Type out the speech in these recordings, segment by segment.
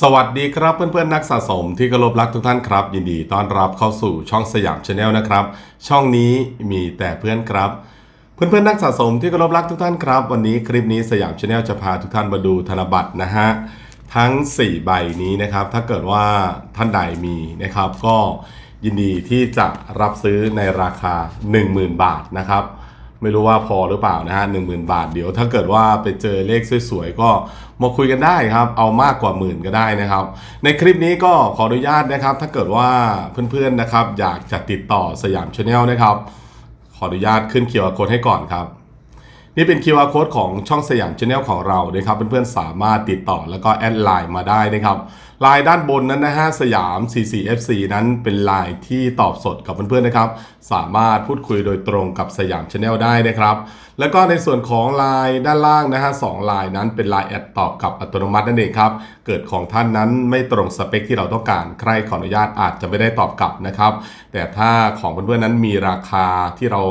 สวัสดีครับเพื่อนๆนักสะสมที่เคารพรักทุกท่านครับ ยินดีต้อนรับเข้าสู่ช่องสยามชาแนลนะครับ ช่องนี้มีแต่เพื่อนครับ เพื่อนๆนักสะสมที่เคารพรักทุกท่านครับ วันนี้คลิปนี้สยามชาแนลจะพาทุกท่านมาดูธนบัตรนะฮะทั้ง 4 ใบนี้นะครับ ถ้าเกิดว่าท่านใดมีนะครับ ก็ยินดีที่จะรับซื้อในราคา 10,000 บาทนะครับ ไม่รู้ว่าพอหรือเปล่านะฮะหนึ่งหมื่นบาทเดี๋ยว ถ้าเกิดว่าไปเจอเลขสวยๆก็มาคุยกันได้ครับ เอามากกว่าหมื่นก็ได้นะครับ ในคลิปนี้ก็ขออนุญาตนะครับ ถ้าเกิดว่าเพื่อนๆนะครับ อยากจะติดต่อสยามชาแนลนะครับ ขออนุญาตขึ้นเคียร์โค้ดให้ก่อนครับ นี่เป็น QR Code ของช่องสยามชาแนลของเรานะครับเพื่อนๆสามารถติดต่อแล้วก็แอดไลน์มาได้นะครับ ลน์ด้านบนนั้นนะฮะสยาม 44FC นั้นเป็นลน์ที่ตอบสดกับเพื่อนๆนะครับ สามารถพูดคุยโดยตรงกับสยามชาแนลได้นะครับ แล้วก็ในส่วนของลน์ด้านล่างนะฮะสองลน์นั้นเป็นลน์แอดตอบกับอัตโนมัตินั่นเองครับ เกิดของท่านนั้นไม่ตรงสเปคที่เราต้องการ ใครขออนุญาตอาจจะไม่ได้ตอบกลับนะครับ แต่ถ้าของเพื่อนๆนั้นมีราคาที่เรา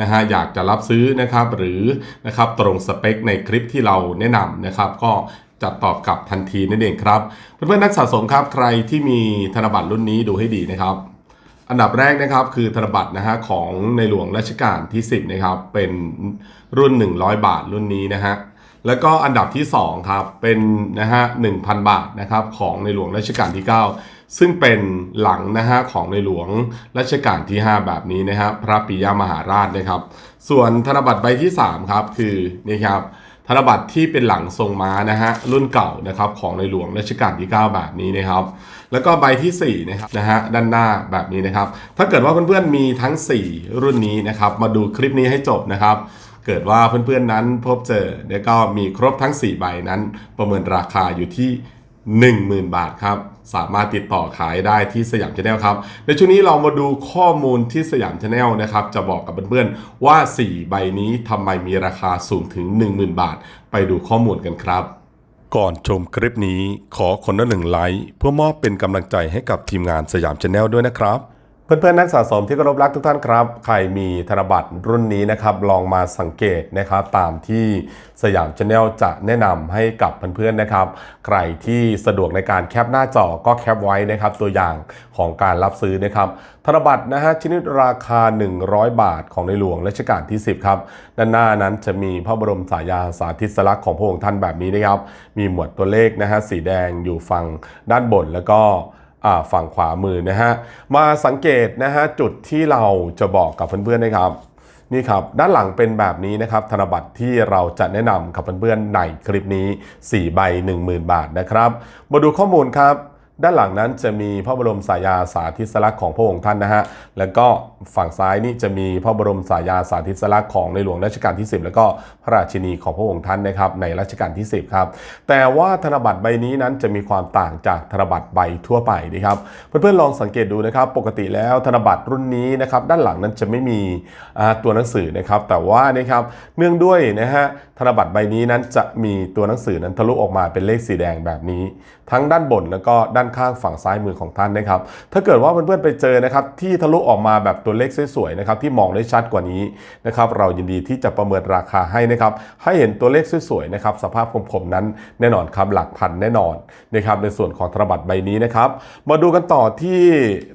นะฮะอยากจะรับซื้อนะครับหรือนะครับตรงสเปคในคลิปที่เราแนะนำนะครับก็ จะตอบกลับทันทีนั่นเองครับเพื่อนๆนักสะสมครับใครที่มีธนบัตรรุ่นนี้ดูให้ดีนะครับ อันดับแรกนะครับคือธนบัตรนะฮะของในหลวงรัชกาลที่ 10นะครับเป็นรุ่น 100 บาทรุ่นนี้นะฮะแล้วก็อันดับที่2ครับเป็นนะฮะ1,000 บาทนะครับของในหลวงรัชกาลที่ 9 ซึ่งเป็นหลังนะฮะของในหลวงรัชกาลที่ 5 แบบนี้นะฮะพระปิยมหาราชนะครับ ส่วนธนบัตรใบที่3ครับคือนี่ครับ ธนบัตรที่เป็นหลังทรงม้านะฮะรุ่นเก่านะครับของในหลวงรัชกาลที่ 9 แบบนี้นะครับ แล้วก็ใบที่4นะครับนะฮะด้านหน้าแบบนี้นะครับ ถ้าเกิดว่าเพื่อนๆมีทั้ง 4 รุ่นนี้นะครับ มาดูคลิปนี้ให้จบนะครับ เกิดว่าเพื่อนๆนั้นพบเจอแล้วก็มีครบทั้ง 4 ใบนั้น ประเมินราคาอยู่ที่ 10,000 บาทครับ สามารถติดต่อขายได้ที่สยามชาแนลครับ ในช่วงนี้เรามาดูข้อมูลที่สยามชาแนลนะครับ จะบอกกับเพื่อนๆว่า 4 ใบนี้ทำไมมีราคาสูงถึง 10,000 บาท ไปดูข้อมูลกันครับ ก่อนชมคลิปนี้ขอคนละหนึ่งไลค์เพื่อมอบเป็นกำลังใจให้กับทีมงานสยามชาแนลด้วยนะครับ เพื่อนๆนักสะสมที่เคารพรักทุกท่านครับ ใครมีธนบัตรรุ่นนี้นะครับ ลองมาสังเกตนะครับ ตามที่สยามชาแนลจะแนะนำให้กับเพื่อนๆนะครับ ใครที่สะดวกในการแคปหน้าจอก็แคปไว้นะครับ ตัวอย่างของการรับซื้อนะครับ ธนบัตรนะฮะชนิดราคา 100 บาทของในหลวงรัชกาลที่ 10 ครับ ด้านหน้านั้นจะมีพระบรมสายาสาธิสลักษณ์ของพระองค์ท่านแบบนี้นะครับ มีหมวดตัวเลขนะฮะสีแดงอยู่ฝั่งด้านบนแล้วก็ ฝั่งขวามือนะฮะ มาสังเกตนะฮะจุดที่เราจะบอกกับเพื่อนๆนะครับนี่ครับด้านหลังเป็นแบบนี้นะครับธนบัตรที่เราจะแนะนำกับเพื่อนๆในคลิปนี้ 4 ใบ 10,000 บาทนะครับ มาดูข้อมูลครับ ด้านหลังนั้นจะมีพระบรมสายาสาธิสลักษณ์ของพระองค์ท่านนะฮะ แล้วก็ฝั่งซ้ายนี่จะมีพระบรมสายาสาธิสลักษณ์ของในหลวงรัชกาลที่ 10 แล้วก็พระราชินีของพระองค์ท่านนะครับในรัชกาลที่ 10 ครับ แต่ว่าธนบัตรใบนี้นั้นจะมีความต่างจากธนบัตรใบทั่วไปนะครับ เพื่อนๆลองสังเกตดูนะครับ ปกติแล้วธนบัตรรุ่นนี้นะครับด้านหลังนั้นจะไม่มีตัวหนังสือนะครับ แต่ว่านะครับเนื่องด้วยนะฮะธนบัตรใบนี้นั้นจะมีตัวหนังสือนั้นทะลุออกมาเป็นเลขสีแดงแบบนี้ ทั้งด้านบนแล้วก็ด้านข้างฝั่งซ้ายมือของท่านนะครับถ้าเกิดว่าเพื่อนๆไปเจอนะครับที่ทะลุออกมาแบบตัวเลขสวยๆนะครับที่มองได้ชัดกว่านี้นะครับเรายินดีที่จะประเมินราคาให้นะครับให้เห็นตัวเลขสวยๆนะครับสภาพคมๆนั้นแน่นอนครับหลักพันแน่นอนนะครับในส่วนของธนบัตรใบนี้นะครับมาดูกันต่อที่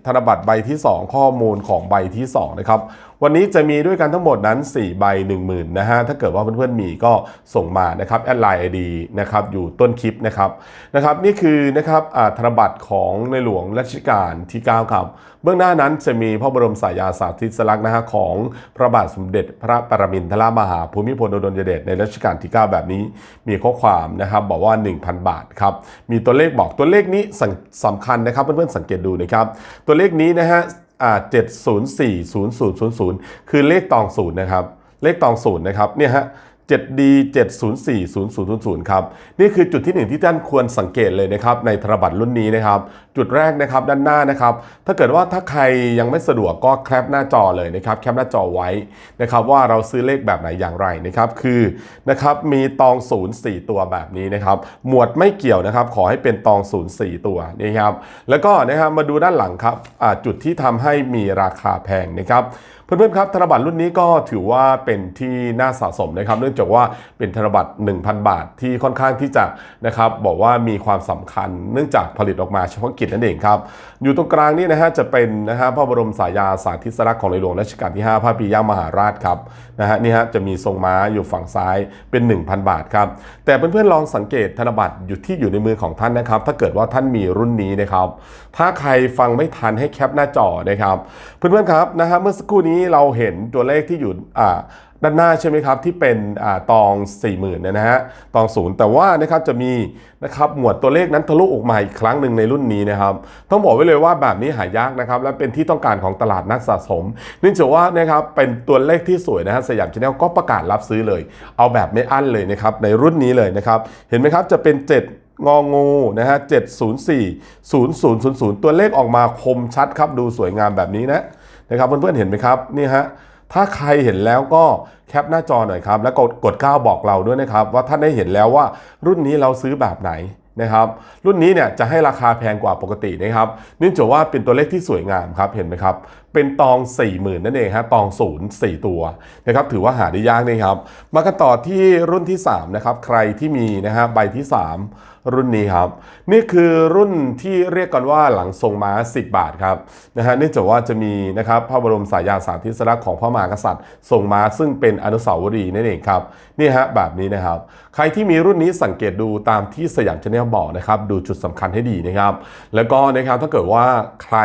ธนบัตรใบที่ 2 ข้อมูลของใบที่2นะครับวันนี้จะมีด้วยกันทั้งหมดนั้น 4 ใบ 10,000นะฮะถ้าเกิดว่าเพื่อนๆมีก็ส่งมานะครับแอดไลน์ไอดีนะครับอยู่ต้นคลิปนะครับนะครับนี่คือนะครับอ่าธนบัตรของในหลวงรัชกาลที่ 9 ครับ เบื้องหน้านั้นจะมีพระบรมสายาสาธิสลักษณ์นะฮะของพระบาทสมเด็จพระปรมินทรมหาภูมิพลอดุลยเดชในรัชกาลที่ 9 แบบนี้มีข้อความนะครับบอกว่า 1,000 บาทครับมีตัวเลขบอกตัวเลขนี้สำสำคัญนะครับเพื่อนๆสังเกตดูนะครับตัวเลขนี้นะฮะ อ่า7040000คือเลขตองศูนย์นะครับ เลขตองศูนย์นะครับ เนี่ยฮะ 7D 7040000ครับนี่คือจุดที่ 1 ที่ท่านควรสังเกตเลยนะครับในธนบัตรรุ่นนี้นะครับ จุดแรกนะครับด้านหน้านะครับถ้าเกิดว่าถ้าใครยังไม่สะดวกก็แคปหน้าจอเลยนะครับแคปหน้าจอไว้นะครับว่าเราซื้อเลขแบบไหนอย่างไรนะครับคือนะครับมีตองศูนย์4ตัวแบบนี้นะครับหมวดไม่เกี่ยวนะครับขอให้เป็นตองศูนย์4ตัวนี่ครับแล้วก็นะครับมาดูด้านหลังครับอ่าจุดที่ทำให้มีราคาแพงนะครับ เเพื่อนๆครับธนบัตรรุ่นนี้ก็ถือว่าเป็นที่น่าสะสมนะครับ เนื่องจากว่าเป็นธนบัตร 1,000 บาทที่ค่อนข้างที่จะนะครับบอกว่ามีความสำคัญเนื่องจากผลิตออกมาเฉพาะกิจนั่นเองครับ อยู่ตรงกลางนี่นะฮะจะเป็นนะฮะพระบรมสายาสาธิสลักษณ์ของในหลวงรัชกาลที่ 5 พระปิยมหาราชครับนะฮะนี่ฮะจะมีทรงม้าอยู่ฝั่งซ้ายเป็น 1,000 บาทครับแต่เพื่อนๆลองสังเกตธนบัตรอยู่ที่อยู่ในมือของท่านนะครับ ถ้าเกิดว่าท่านมีรุ่นนี้นะครับ ถ้าใครฟังไม่ทันให้แคปหน้าจอนะครับ เพื่อนๆครับนะฮะเมื่อสักครู่นี้เราเห็นตัวเลขที่อยู่ด้านหน้าใช่ไหมครับที่เป็นอตอง 40,000เนี่ยนะฮะตองศูนย์แต่ว่านะครับจะมีนะครับหมวดตัวเลขนั้นทะลุออกมาอีกครั้งหนึ่งในรุ่นนี้นะครับต้องบอกไว้เลยว่าแบบนี้หายากนะครับและเป็นที่ต้องการของตลาดนักสะสมเนื่องจากว่านะครับเป็นตัวเลขที่สวยนะฮะสยามชาแนลก็ประกาศรับซื้อเลย เอาแบบไม่อั้นเลยนะครับในรุ่นนี้เลยนะครับเห็นไหมครับจะเป็น 7งองูนะฮะ704 0000 ตัวเลขออกมาคมชัดครับ ดูสวยงามแบบนี้นะ นะครับเพื่อนๆเห็นไหมครับนี่ฮะถ้าใครเห็นแล้วก็แคปหน้าจอหน่อยครับ แล้วกดกดก้าวบอกเราด้วยนะครับ ว่าท่านได้เห็นแล้วว่ารุ่นนี้เราซื้อแบบไหนนะครับ รุ่นนี้เนี่ยจะให้ราคาแพงกว่าปกตินะครับ เนื่องจากว่าเป็นตัวเลขที่สวยงามครับเห็นไหมครับ เป็นตอง 40,000 นั่นเองฮะตองศูนย์สี่ตัวนะครับถือว่าหาได้ยากนะครับ มากันต่อที่รุ่นที่ 3 นะครับ ใครที่มีนะฮะใบที่ 3 รุ่นนี้ครับ นี่คือรุ่นที่เรียกกันว่าหลังทรงม้า 10 บาทครับนะฮะเนื่องจากว่าจะมีนะครับพระบรมสายาสาธิสลักษณ์ของพระมหากษัตริย์ทรงม้าซึ่งเป็นอนุสาวรีย์นั่นเองครับนี่ฮะแบบนี้นะครับ ใครที่มีรุ่นนี้สังเกตดูตามที่สยามชาแนลบอกนะครับดูจุดสำคัญให้ดีนะครับ แล้วก็นะครับถ้าเกิดว่าใคร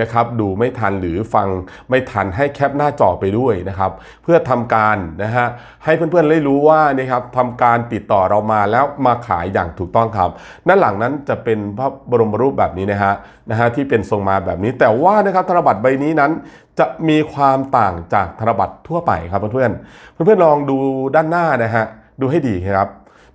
นะครับดูไม่ทันหรือฟังไม่ทันให้แคปหน้าจอไปด้วยนะครับ เพื่อทำการนะฮะให้เพื่อนๆได้รู้ว่านะครับทำการติดต่อเรามาแล้วมาขายอย่างถูกต้องครับด้านหลังนั้นจะเป็นพระบรมรูปแบบนี้นะฮะนะฮะที่เป็นทรงมาแบบนี้ แต่ว่านะครับธนบัตรใบนี้นั้นจะมีความต่างจากธนบัตรทั่วไปครับเพื่อนๆเพื่อนๆลองดูด้านหน้านะฮะดูให้ดีครับ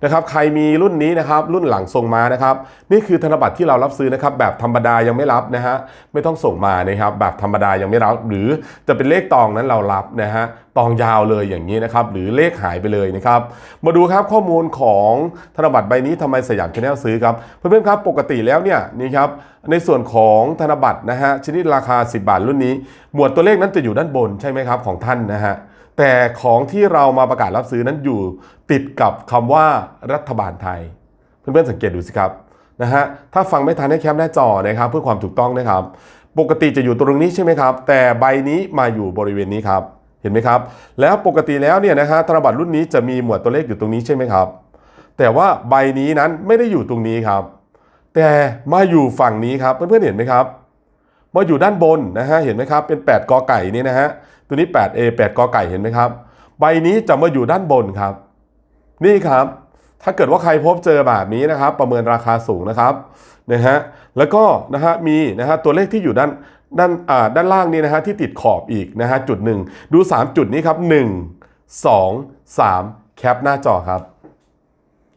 นะครับใครมีรุ่นนี้นะครับรุ่นหลังส่งมานะครับนี่คือธนบัตรที่เรารับซื้อนะครับแบบธรรมดายังไม่รับนะฮะไม่ต้องส่งมานะครับแบบธรรมดายังไม่รับ หรือจะเป็นเลขตองนั้นเรารับนะฮะตองยาวเลยอย่างนี้นะครับหรือเลขหายไปเลยนะครับมาดูครับข้อมูลของธนบัตรใบนี้ทำไมสยามชาแนลซื้อครับเพื่อนๆครับปกติแล้วเนี่ยนี่ครับในส่วนของธนบัตรนะฮะชนิดราคา 10 บาทรุ่นนี้ หมวดตัวเลขนั้นจะอยู่ด้านบนใช่ไหมครับของท่านนะฮะ แต่ของที่เรามาประกาศรับซื้อนั้นอยู่ติดกับคำว่ารัฐบาลไทย เพื่อนๆสังเกตดูสิครับนะฮะถ้าฟังไม่ทันให้แคปหน้าจอนะครับ เพื่อความถูกต้องนะครับ ปกติจะอยู่ตรงนี้ใช่ไหมครับ แต่ใบนี้มาอยู่บริเวณนี้ครับเห็นไหมครับ แล้วปกติแล้วเนี่ยนะฮะธนบัตรรุ่นนี้จะมีหมวดตัวเลขอยู่ตรงนี้ใช่ไหมครับ แต่ว่าใบนี้นั้นไม่ได้อยู่ตรงนี้ครับ แต่มาอยู่ฝั่งนี้ครับเพื่อนๆเห็นไหมครับมาอยู่ด้านบนนะฮะเห็นไหมครับเป็น 8กอไก่นี่นะฮะ ตัวนี้ 8A 8กอไก่เห็นไหมครับ ใบนี้จะมาอยู่ด้านบนครับ นี่ครับ ถ้าเกิดว่าใครพบเจอแบบนี้นะครับ ประเมินราคาสูงนะครับนะฮะแล้วก็นะฮะมีนะฮะตัวเลขที่อยู่ด้านด้านอ่าด้านล่างนี้นะฮะที่ติดขอบอีกนะฮะจุดหนึ่งดู 3 จุดนี้ครับ 1 2 3 แคปหน้าจอครับ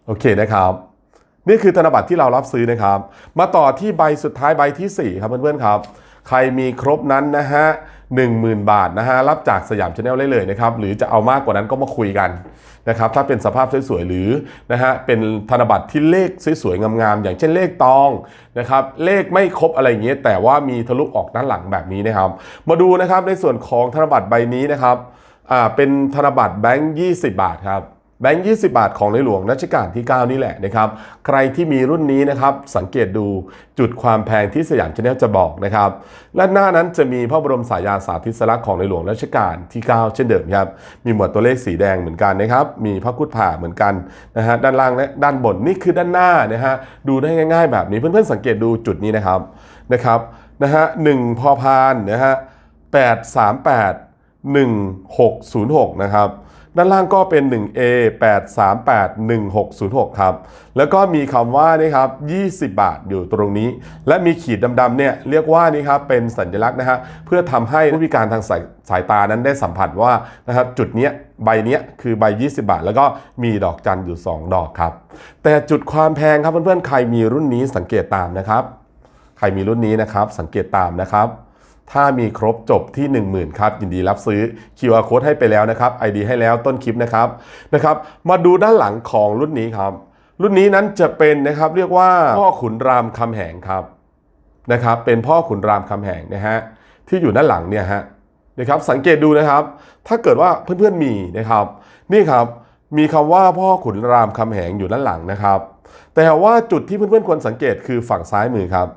โอเคนะครับ นี่คือธนบัตรที่เรารับซื้อนะครับ มาต่อที่ใบสุดท้ายใบทีสี่4 ครับเพื่อนๆครับ ใครมีครบนั้นนะฮะ 10,000 บาทนะฮะรับจากสยามชาแนลได้เลยนะครับหรือจะเอามากกว่านั้นก็มาคุยกันนะครับถ้าเป็นสภาพสวยๆหรือนะฮะเป็นธนบัตรที่เลขสวยๆงามๆอย่างเช่นเลขตองนะครับเลขไม่ครบอะไรอย่างเงี้ยแต่ว่ามีทะลุออกด้านหลังแบบนี้นะครับ มาดูนะครับในส่วนของธนบัตรใบนี้นะครับอ่าเป็นธนบัตรแบงค์20 บาทครับ แบงค์20 บาทของในหลวงรัชกาลที่ 9 นี่แหละนะครับ ใครที่มีรุ่นนี้นะครับ สังเกตดูจุดความแพงที่สยามชาแนลจะบอกนะครับ และหน้านั้นจะมีพระบรมสายาสาธิสลักษณ์ของในหลวงรัชกาลที่ 9 เช่นเดิมครับ มีหมวดตัวเลขสีแดงเหมือนกันนะครับ มีพระคุดผ่าเหมือนกันนะฮะ ด้านล่างและด้านบนนี่คือด้านหน้านะฮะ ดูได้ง่าย ๆ แบบนี้ เพื่อนๆสังเกตดูจุดนี้นะครับ นะครับนะฮะหนึ่งพอพานนะฮะ838 1606นะครับ ด้านล่างก็เป็น 1A 838 1606 ครับ แล้วก็มีคำว่านี่ครับ 20 บาทอยู่ตรงนี้ และมีขีดดำๆเนี่ยเรียกว่านี่ครับเป็นสัญลักษณ์นะฮะเพื่อทำให้ผู้พิการทางสายสายตานั้นได้สัมผัสว่านะครับจุดเนี้ยใบเนี้ยคือใบ 20 บาท แล้วก็มีดอกจันอยู่ 2 ดอกครับ แต่จุดความแพงครับเพื่อนๆใครมีรุ่นนี้สังเกตตามนะครับ ใครมีรุ่นนี้นะครับสังเกตตามนะครับ ถ้ามีครบจบที่ 10,000ครับยินดีรับซื้อ QR code ให้ไปแล้วนะครับ ID ให้แล้วต้นคลิปนะครับนะครับ มาดูด้านหลังของรุ่นนี้ครับ รุ่นนี้นั้นจะเป็นนะครับเรียกว่าพ่อขุนรามคำแหงครับนะครับเป็นพ่อขุนรามคำแหงนะฮะที่อยู่ด้านหลังเนี่ยฮะนะครับสังเกตดูนะครับ ถ้าเกิดว่าเพื่อนๆมีนะครับ นี่ครับมีคำว่าพ่อขุนรามคำแหงอยู่ด้านหลังนะครับ แต่ว่าจุดที่เพื่อนๆควรสังเกตคือฝั่งซ้ายมือครับ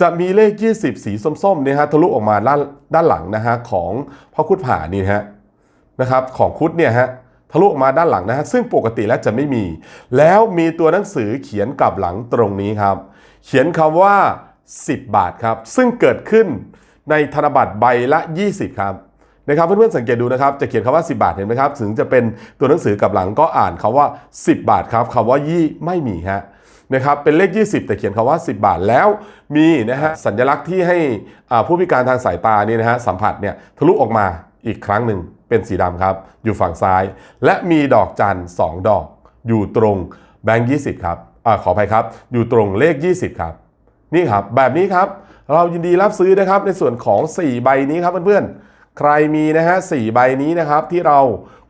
จะมีเลข 20 สีส้มๆเนี่ยฮะทะลุออกมาด้านด้านหลังนะฮะของพ่อคุดผานี่ฮะนะครับของคุดเนี่ยฮะทะลุออกมาด้านหลังนะฮะซึ่งปกติแล้วจะไม่มี แล้วมีตัวหนังสือเขียนกลับหลังตรงนี้ครับ เขียนคำว่า 10 บาทครับ ซึ่งเกิดขึ้นในธนบัตรใบละ 20 ครับนะครับเพื่อนๆสังเกตดูนะครับจะเขียนคำว่า 10 บาทเห็นไหมครับถึงจะเป็นตัวหนังสือกลับหลังก็อ่านคำว่า 10 บาทครับคำว่ายี่ไม่มีฮะ นะครับเป็นเลข 20 แต่เขียนคำว่า 10 บาทแล้วมีนะฮะสัญลักษณ์ที่ให้ผู้พิการทางสายตานี่นะฮะสัมผัสเนี่ยทะลุออกมาอีกครั้งหนึ่งเป็นสีดำครับ อยู่ฝั่งซ้าย และมีดอกจันสองดอก อยู่ตรงแบงค์20 ครับอขออภัยครับ อยู่ตรงเลข 20 ครับ นี่ครับ แบบนี้ครับ เรายินดีรับซื้อนะครับในส่วนของ 4 ใบนี้ครับเพื่อนๆ ใครมีนะฮะสใบนี้นะครับที่เรา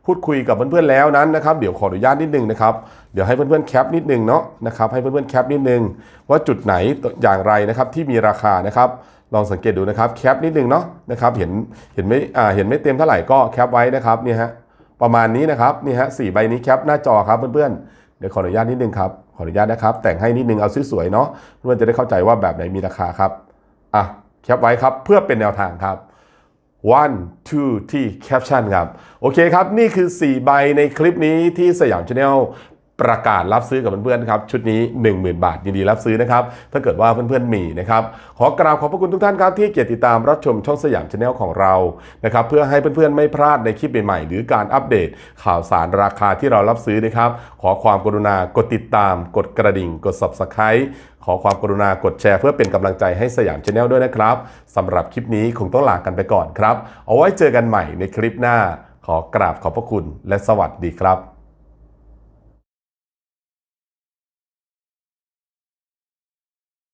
พูดคุยกับเพื่อนๆแล้วนั้นนะครับเดี๋ยวขออนุญาตนิดนึงนะครับเดี๋ยวให้เพื่อนๆแคปนิดนึงเนาะนะครับให้เพื่อนๆแคปนิดนึง ว่าจุดไหนอย่างไรนะครับที่มีราคานะครับลองสังเกตดูนะครับแคปนิดนึงเนาะนะครับเห็นเห็นไม่อ่าเห็นไม่เต็มเท่าไหร่ก็แคปไว้นะครับนี่ฮะประมาณนี้นะครับนี่ฮะสี่ใบนี้แคปหน้าจอครับเพื่อนๆเดี๋ยวขออนุญาตนิดนึงครับขออนุญาตนะครับ แต่งให้นิดนึงเอาสวยๆเนาะเพื่อนจะได้เข้าใจว่าแบบไหนมีราคาครับอะแคปไว้ครับเพื่อเป็นแนวทางครับ one two ที่แคปชั่นครับ โอเคครับ นี่คือ 4 ใบในคลิปนี้ที่สยามชาแนล ประกาศรับซื้อกับเพื่อนๆครับชุดนี้ 10,000 บาทยินดีรับซื้อนะครับถ้าเกิดว่าเพื่อนๆมีนะครับขอกราบขอบพระคุณทุกท่านครับที่เกียรติตามรับชมช่องสยามชาแนลของเรานะครับเพื่อให้เพื่อนๆไม่พลาดในคลิปใหม่ๆหรือการอัปเดตข่าวสารราคาที่เรารับซื้อนะครับ ขอความกรุณากดติดตาม กดกระดิ่ง กด subscribe ขอความกรุณากดแชร์เพื่อเป็นกำลังใจให้สยามชาแนลด้วยนะครับสำหรับคลิปนี้คงต้องลากันไปก่อนครับ เอาไว้เจอกันใหม่ในคลิปหน้า ขอกราบขอบพระคุณและสวัสดีครับ